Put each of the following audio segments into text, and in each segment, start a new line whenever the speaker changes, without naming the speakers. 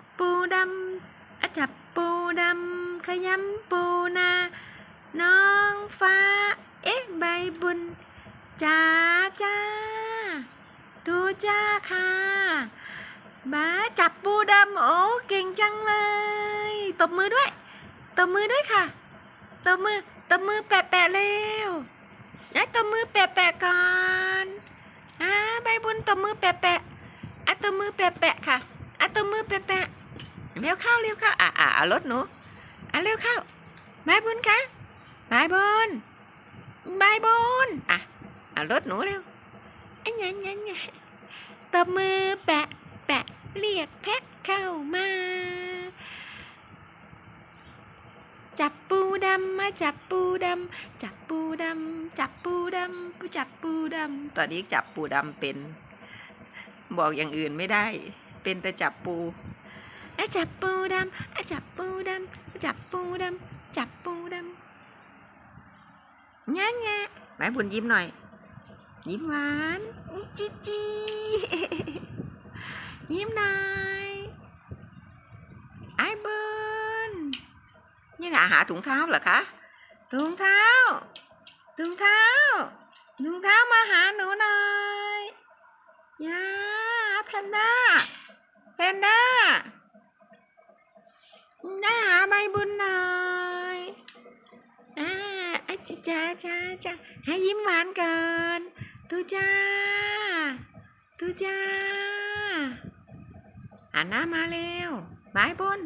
จับปูดำอจับปูดำขยำปูนา น้องฟ้า เอ๊ะใบบุญจ้าจ้าทูจ้าค่ะบ้าจับปูดำโอ้เก่งจังเลย ตบมือด้วยตบมือด้วยค่ะตบมือตบมือแปะแปะเร็วนะตบมือแปะแปะก่อนอ่าใบบุญตบมือแปะแปะอะตบมือแปะแปะค่ะอะตบมือแปะแปะๆเร็วเข้าเร็วเข้าอะอะเอารถหนูอะเร็วเข้าใบบุญคะใบบุญใบบุญอะเอารถหนูเร็วอันยันยันยันตบมือแปะแปะเรียกแพะเข้ามา จับปูดำมาจับปูดำจับปูดำจับปูดำปูจับปูดำตอนนี้จับปูดำเป็น บอกอย่างอื่นไม่ได้ เป็นแต่จับปู จับปูดำอจับปูดำจับปูดำจับปูดำงั้นไงแม่บุญยิ้มหน่อย ยิ้มหวานจีจียิ้มหน่อยไอ้เบิร์นนี่นะหาถุงเท้าเหรอคะถุงเท้าถุงเท้าถุงเท้ามาหาหนูหน่อยยาแพนด้าแพนด้า ได้าใบบุญหน่อยอ่าอาจิจ้าจ้าจ้าให้ยิ้มหวานก่อนตูจ้าตูจ้าหันน้ามาเร็วใบบุญ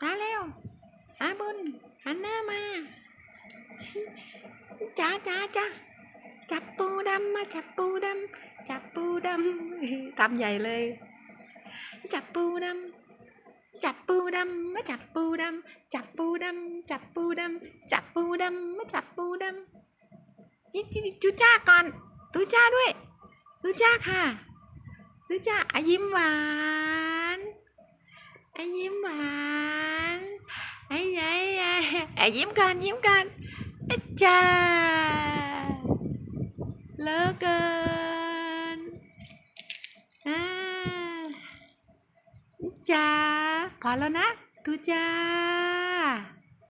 ตาเร็วอาบุญหันหน้ามาจ้าจ้าจ้าจับปูดำมาจับปูดำจับปูดำทำใหญ่เลย จับปูดำจับปูดำมาจับปูดำจับปูดำจับปูดำจับปูดำมาจับปูดำนี่จูจ้าก่อนตูจ้าด้วยตูจ้าค่ะตูจ้าอะยิ้มหวานอ้ยิ้มหวานไอ้ยัยยัยไอ้ยิ้มกันยิ้มกันอาจ้าเลิกเกินอ่า จ้าพอแล้วนะทุจ้า